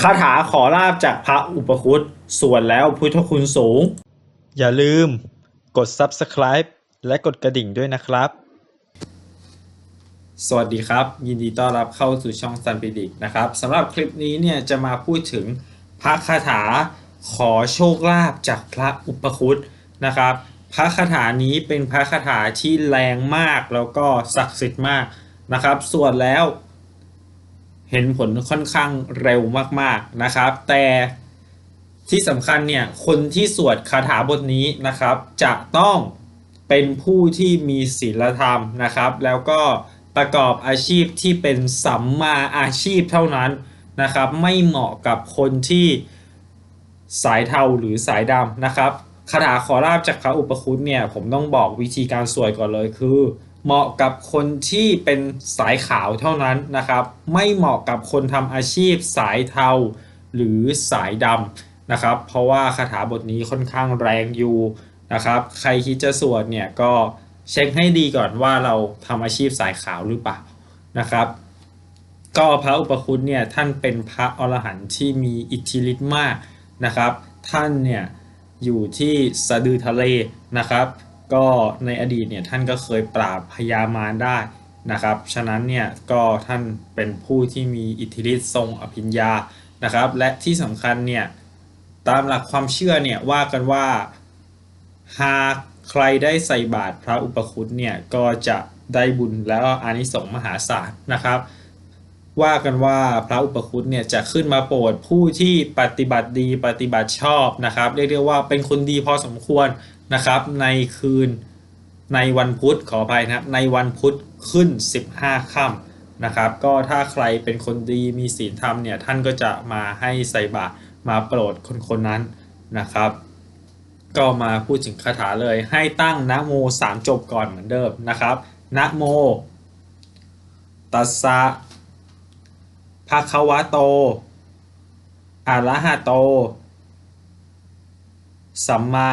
คาถาขอลาบจากพระอุปคุตส่วนแล้วพุทธคุณสูง อย่าลืมกด Subscribe และกดกระดิ่งด้วยนะครับ สวัสดีครับ ยินดีต้อนรับเข้าสู่ช่องซันปิดิกนะครับสำหรับคลิปนี้เนี่ยจะมาพูดถึงพระคาถาขอโชคลาภจากพระอุปคุตนะครับ พระคาถานี้เป็นพระคาถาที่แรงมากแล้วก็ศักดิ์สิทธิ์มากนะครับส่วนแล้ว เห็นผลค่อนข้างเร็วมากๆนะครับ แต่ที่สำคัญเนี่ยคนที่สวดคาถาบทนี้นะครับ จะต้องเป็นผู้ที่มีศีลธรรมนะครับ แล้วก็ประกอบอาชีพที่เป็นสัมมาอาชีพเท่านั้นนะครับ ไม่เหมาะกับคนที่สายเทาหรือสายดำนะครับคาถาขอลาบจากพระอุปคุตเนี่ยผมต้องบอกวิธีการสวดก่อนเลยคือ เหมาะกับคนที่เป็นสายขาวเท่านั้นนะครับ ไม่เหมาะกับคนทำอาชีพสายเทาหรือสายดำนะครับ เพราะว่าคาถาบทนี้ค่อนข้างแรงอยู่นะครับ ใครคิดจะสวดเนี่ยก็เช็คให้ดีก่อนว่าเราทำอาชีพสายขาวหรือเปล่านะครับ ก็พระอุปคุตเนี่ยท่านเป็นพระอรหันต์ที่มีอิทธิฤทธิ์มากนะครับ ท่านเนี่ยอยู่ที่สะดือทะเลนะครับ ก็ในอดีตเนี่ยท่านก็เคยปราบพญามารได้นะครับ ฉะนั้นเนี่ยก็ท่านเป็นผู้ที่มีอิทธิฤทธิ์ทรงอภิญญานะครับ และที่สำคัญเนี่ยตามหลักความเชื่อเนี่ยว่ากันว่าหากใครได้ใส่บาตรพระอุปคุตเนี่ยก็จะได้บุญแล้วอานิสงส์มหาศาลนะครับ ว่ากันว่าพระอุปคุตเนี่ยจะขึ้นมาโปรดผู้ที่ปฏิบัติดีปฏิบัติชอบนะครับ เรียกได้ว่าเป็นคนดีพอสมควร นะครับ ในคืนในวันพุธขออภัยนะในวันพุธขึ้น 15ค่ำนะครับ ก็ถ้าใครเป็นคนดีมีศีลธรรมเนี่ยท่านก็จะมาให้ใส่บาตรมาโปรดคนคนๆนั้นนะครับ ก็มาพูดถึงคาถาเลยให้ตั้งนะโมสามจบก่อนเหมือนเดิมนะครับนะโมตัสสะภะคะวะโตอะระหะโต สัมมา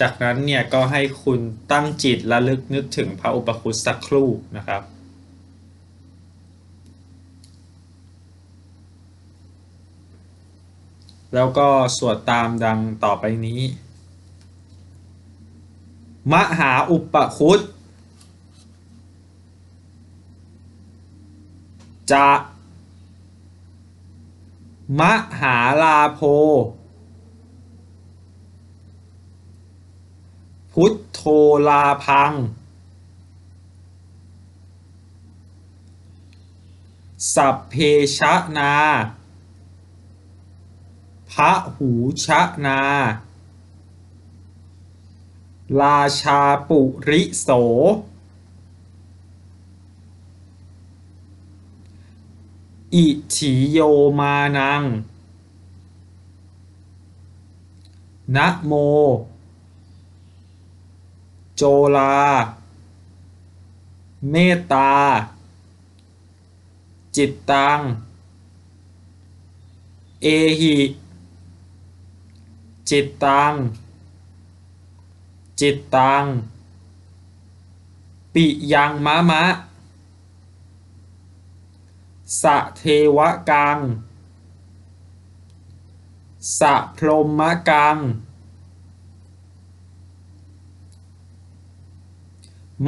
จากนั้นเนี่ยก็ให้คุณตั้งจิตระลึกนึกถึงพระอุปคุตสักครู่นะครับแล้วก็สวดตามดังต่อไปนี้ มหาอุปคุตจะ มหาลาโพ พุทโธลาพัง สัพเพชะนาพระหูชะนา ราชาปุริโส อิถิโยมานังนะโม โจลา เมตตา จิตตัง เอหิ จิตตัง จิตตัง ปิยังมะมะ สะเทวกัง สะพรหมกัง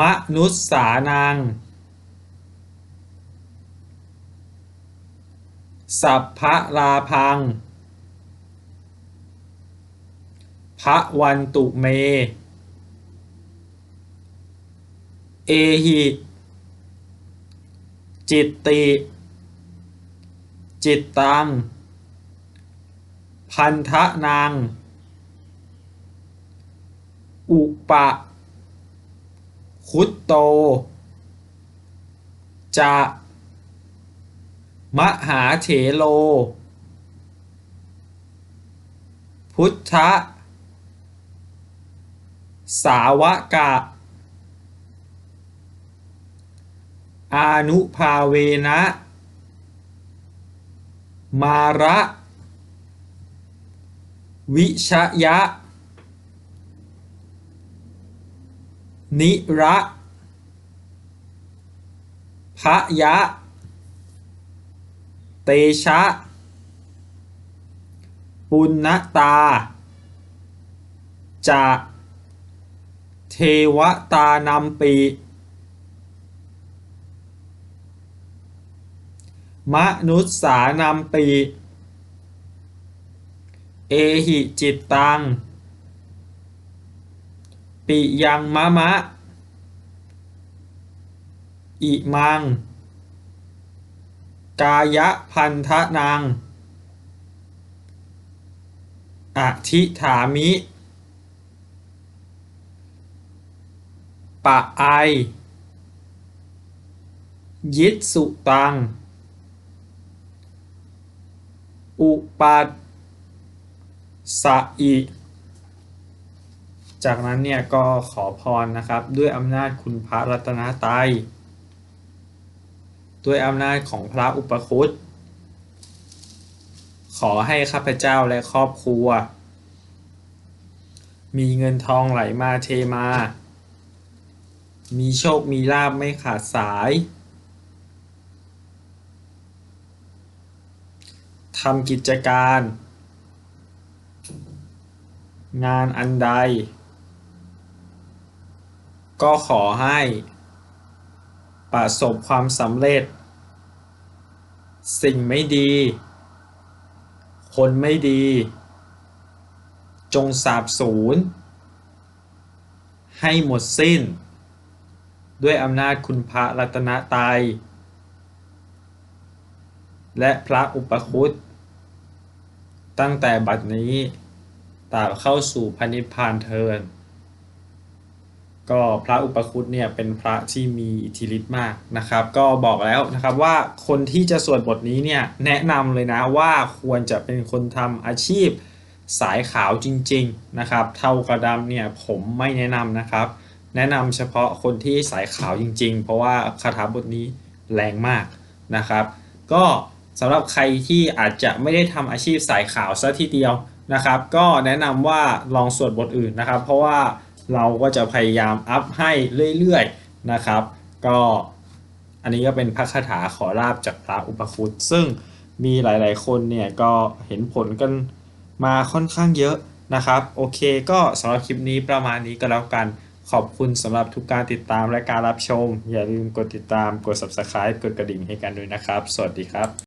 มนุษสานัง สัพพะลาพังพระวันตุเม เอหิ จิตติ จิตตัง พันธะนาง อุปะ คุตโต จะ มหาเถโล พุทธสาวกะ อานุภาเวนะ มาระ วิชยะ นิระพะยะ เตชะ ปุณณตา จะ เทวตานำปีมนุษสานำปี เอหิจิตตัง ปิยังมะมะ อิมัง กายพันธนังอธิฐามิ ปะไอ ยิสุตัง อุปัตสะอิ จากนั้นเนี่ยก็ขอพรนะครับด้วยอำนาจคุณพระรัตนตรัยด้วยอำนาจของพระอุปคุตขอให้ข้าพเจ้าและครอบครัว มีเงินทองไหลมาเทมา มีโชคมีลาบไม่ขาดสายทำกิจการ งานอันใด ก็ขอให้ประสบความสำเร็จ สิ่งไม่ดี คนไม่ดี จงสาบสูญให้หมดสิ้น ด้วยอำนาจคุณพระรัตนตรัยและพระอุปคุตตั้งแต่บัดนี้ตราบเข้าสู่พระนิพพานเทิน ก็พระอุปคุตเนี่ยเป็นพระที่มีอิทธิฤทธิ์มากนะครับ ก็บอกแล้วนะครับว่าคนที่จะสวดบทนี้เนี่ยแนะนำเลยนะว่าควรจะเป็นคนทำอาชีพสายขาวจริง ๆนะครับ เท่ากระดำเนี่ยผมไม่แนะนำนะครับ แนะนำเฉพาะคนที่สายขาวจริง ๆ เพราะว่าคาถาบทนี้แรงมากนะครับ ก็สำหรับใครที่อาจจะไม่ได้ทำอาชีพสายขาวซะทีเดียวนะครับ ก็แนะนำว่าลองสวดบทอื่นนะครับ เพราะว่า เราก็จะพยายามอัพให้เรื่อยๆนะครับ ก็อันนี้ก็เป็นพระคาถาขอลาบจากพระอุปคุตซึ่งมีหลายๆคนเนี่ยก็เห็นผลกันมาค่อนข้างเยอะนะครับ โอเคก็สำหรับคลิปนี้ประมาณนี้ก็แล้วกันขอบคุณสำหรับทุกการติดตามและการรับชม อย่าลืมกดติดตามกด subscribe กดกระดิ่งให้กันด้วยนะครับ สวัสดีครับ